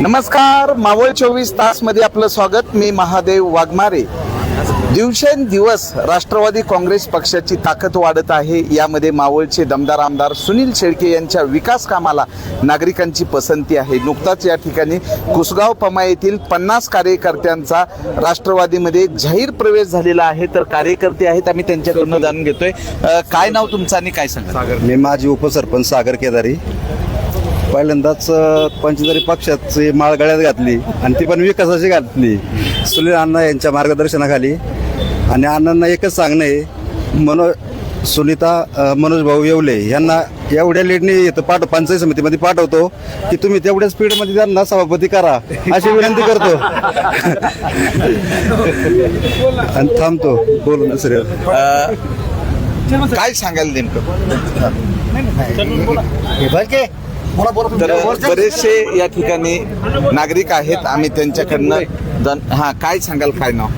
नमस्कार मावळ चोवीस तासमध्ये आपलं स्वागत. मी महादेव वाघमारे. दिवसेंदिवस राष्ट्रवादी काँग्रेस पक्षाची ताकद वाढत आहे. यामध्ये मावळचे दमदार आमदार सुनील शेळके यांच्या विकास कामाला नागरिकांची पसंती आहे. नुकताच या ठिकाणी कुसगाव पमा येथील पन्नास कार्यकर्त्यांचा राष्ट्रवादीमध्ये जाहीर प्रवेश झालेला आहे. तर कार्यकर्ते आहेत आम्ही त्यांच्याकडून जाणून घेतोय. काय नाव तुमचं आणि काय सांगा? मी माझी उपसरपंच सागर केदारी. पहिल्यांदाच पंचेचाळीस पक्षाची माळ गळ्यात घातली आणि ती पण विकासाची घातली. सुनील अण्णा यांच्या मार्गदर्शनाखाली. आणि अण्णांना एकच सांगणं आहे मनो सुनीता मनोज भाऊ येवले यांना एवढ्या लीडने येतं पाठ पंचायत समितीमध्ये पाठवतो की तुम्ही तेवढ्या स्पीडमध्ये त्यांना सभापती करा अशी विनंती करतो. आणि थांबतो. बोलून सर काय सांगाल नेमकं? तर बरेचसे या ठिकाणी नागरिक आहेत आम्ही त्यांच्याकडनं हा काय सांगाल काय नाव?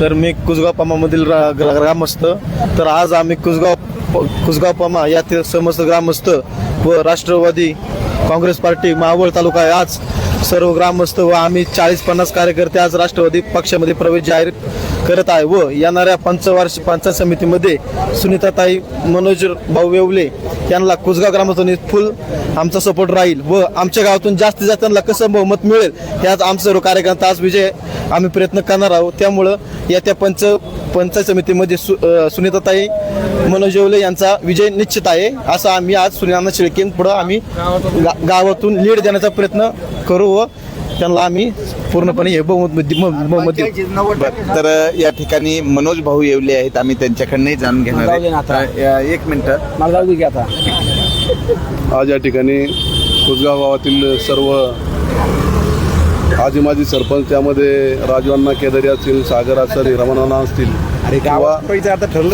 तर मी कुसगाव पमामधील ग्रामस्थ. तर आज आम्ही कुसगाव कुसगाव पमा यातील समस्त ग्रामस्थ व राष्ट्रवादी काँग्रेस पार्टी मावळ तालुका आहे. आज सर्व ग्रामस्थ व आम्ही चाळीस पन्नास कार्यकर्ते आज राष्ट्रवादी पक्षामध्ये प्रवेश जाहीर करत आहे व येणाऱ्या पंचवार्षिक पंचायत समितीमध्ये सुनीताताई मनोज भाऊ वेवले यांना कुसगाव ग्रामस्थांनी फुल आमचा सपोर्ट राहील व आमच्या गावातून जास्तीत जास्त त्यांना कसं बहुमत मिळेल याच आमचं सर्व कार्यकर्ता आज विजय आम्ही प्रयत्न करणार आहोत. त्यामुळं येत्या पंच पंचायत समितीमध्ये सु सुनीताताई मनोज येवले यांचा विजय निश्चित आहे असं आम्ही आज सुनीलांना शेळकेन पुढं आम्ही गा- गावातून लीड देण्याचा प्रयत्न करू व त्यांना आम्ही पूर्णपणे हे बहुमत बहुमत- बहुमत देऊ. बरं, तर या ठिकाणी मनोज भाऊ येवले आहेत. आम्ही त्यांच्याकडनंही जाणून घेणार जाऊ दे ना आता. आहे. अ, एक मिनिट. मला जाऊ दे की आता. आज या ठिकाणी कुसगाव गावातील सर्व आजी माजी सरपंच त्यामध्ये राजवांना केदारी असतील सागर असेल रमणाना असतील किंवा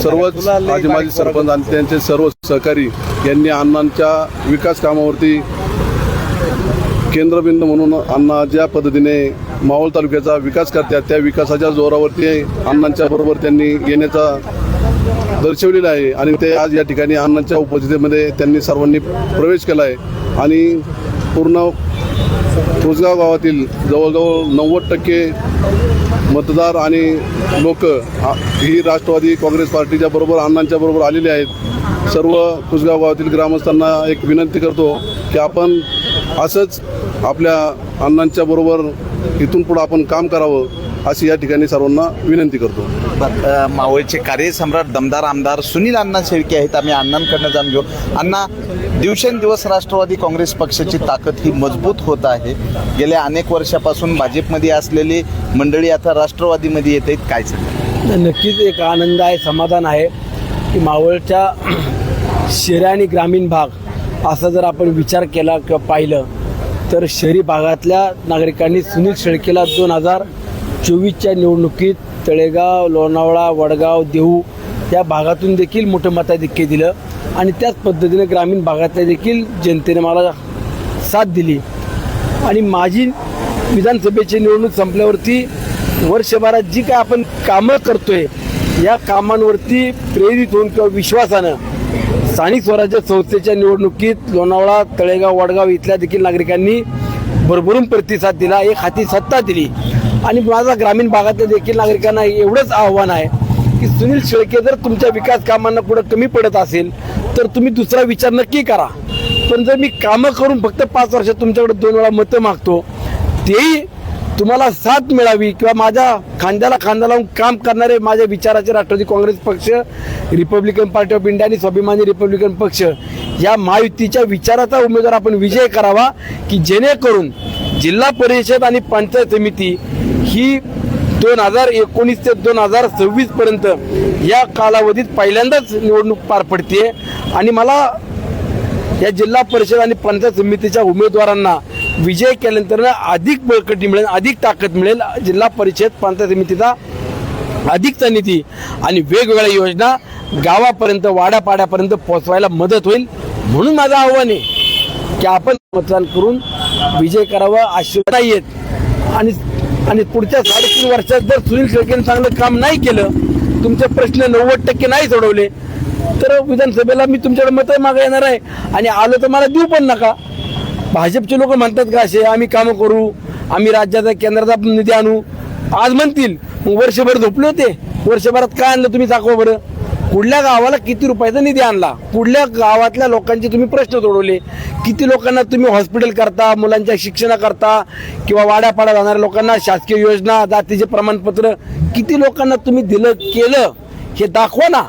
सर्वच आजी माजी सरपंच आणि त्यांचे सर्व सहकारी यांनी अण्णांच्या विकास कामावरती केंद्रबिंदू म्हणून अण्णा ज्या पद्धतीने मावळ तालुक्याचा विकास करतात त्या विकासाच्या जोरावरती अण्णांच्या बरोबर त्यांनी येण्याचा दर्शवलेला आहे. आणि ते आज या ठिकाणी अण्णांच्या उपस्थितीमध्ये त्यांनी सर्वांनी प्रवेश केला आहे आणि पूर्ण कुसगाव गावातील जवळजवळ नव्वद टक्के मतदार आणि लोक ही राष्ट्रवादी काँग्रेस पार्टीच्या बरोबर अण्णांच्या बरोबर आलेले आहेत. सर्व कुसगाव गावातील ग्रामस्थांना एक विनंती करतो की आपण असंच आपल्या अण्णांच्या बरोबर इथून पुढं आपण काम करावं अशी या ठिकाणी सर्वांना विनंती करतो. मावळचे कार्यसम्राट दमदार आमदार सुनील अण्णा शेळके आहेत. आम्ही अण्णांकडनं जाणून घेऊ. अण्णा दिवसेंदिवस राष्ट्रवादी काँग्रेस पक्षाची ताकद ही मजबूत होत आहे. गेल्या अनेक वर्षापासून भाजपमध्ये असलेली मंडळी आता राष्ट्रवादीमध्ये येत आहेत. काय सांगा? नक्कीच एक आनंद आहे समाधान आहे की मावळच्या शहरी आणि ग्रामीण भाग असा जर आपण विचार केला किंवा पाहिलं तर शहरी भागातल्या नागरिकांनी सुनील शेळकेला दोन हजार चोवीसच्या निवडणुकीत तळेगाव लोणावळा वडगाव देहू या भागातून देखील मोठं मताधिक्य दिलं. आणि त्याच पद्धतीने ग्रामीण भागातल्या देखील जनतेने मला साथ दिली. आणि माझी विधानसभेची निवडणूक संपल्यावरती वर्षभरात जी काय आपण कामं करतोय या कामांवरती प्रेरित होऊन किंवा विश्वासानं स्थानिक स्वराज्य संस्थेच्या निवडणुकीत लोणावळा तळेगाव वडगाव इथल्या देखील नागरिकांनी भरभरून प्रतिसाद दिला. एक हाती सत्ता दिली. आणि माझा ग्रामीण भागातल्या देखील नागरिकांना एवढंच आव्हान आहे की सुनील शेळके जर तुमच्या विकास कामांना पुढे कमी पडत असेल तर तुम्ही दुसरा विचार नक्की करा. पण जर मी कामं करून फक्त पाच वर्षात तुमच्याकडे दोन वेळा मतं मागतो तेही तुम्हाला साथ मिळावी किंवा माझ्या खांद्याला खांदा लावून काम करणारे माझ्या विचाराचे राष्ट्रवादी काँग्रेस पक्ष रिपब्लिकन पार्टी ऑफ इंडिया आणि स्वाभिमानी रिपब्लिकन पक्ष या महायुतीच्या विचाराचा उमेदवार आपण विजय करावा की जेणेकरून जिल्हा परिषद आणि पंचायत समिती ही दोन हजार एकोणीस ते दोन हजार सव्वीस पर्यंत या कालावधीत पहिल्यांदाच निवडणूक पार पडते आणि मला या जिल्हा परिषद आणि पंचायत समितीच्या उमेदवारांना विजय केल्यानंतर अधिक बळकटी मिळेल अधिक ताकद मिळेल. जिल्हा परिषद पंचायत समितीचा अधिकचा निधी आणि वेगवेगळ्या योजना गावापर्यंत वाड्यापाड्यापर्यंत पोहोचवायला मदत होईल. म्हणून माझं आव्हान आहे की आपण मतदान करून विजय करावा आशीर्वाद नाही येत. आणि आणि पुढच्या साडेतीन वर्षात जर सुनील शेळकेने चांगलं काम नाही केलं तुमचे प्रश्न नव्वद टक्के नाही सोडवले तर विधानसभेला मी तुमच्याकडे मतं मागा येणार आहे. आणि आलं तर मला देऊ पण नका. भाजपचे लोक म्हणतात का असे आम्ही कामं करू आम्ही राज्याचा केंद्राचा निधी आणू. आज म्हणतील वर्षभर झोपले होते वर्षभरात काय आणलं तुम्ही दाखवा बरं. कुठल्या गावाला किती रुपयाचा निधी आणला? कुठल्या गावातल्या लोकांचे तुम्ही प्रश्न सोडवले. किती लोकांना तुम्ही हॉस्पिटल करता मुलांच्या शिक्षणाकरता किंवा वाड्यापाड्या जाणाऱ्या लोकांना शासकीय योजना जातीचे प्रमाणपत्र किती लोकांना तुम्ही दिलं केलं हे दाखवा ना.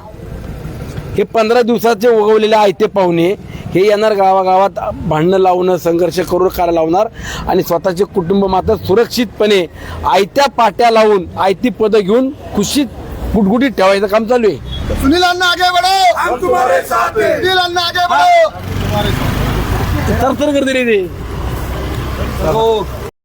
हे पंधरा दिवसाचे उगवलेले आहे ते पाहुणे. हे येणार गावागावात भांडणं लावणं संघर्ष करून करायला लावणार आणि स्वतःचे कुटुंब मात्र सुरक्षितपणे आयत्या पाट्या लावून आयती पदं घेऊन खुशीत गुटगुटीत ठेवायचं काम चालू आहे. सुनील अन्ना आगे बढ़ो हम तुम्हारे साथ हैं। सुनील अन्ना आगे बढ़ो तर तर करते रे ते.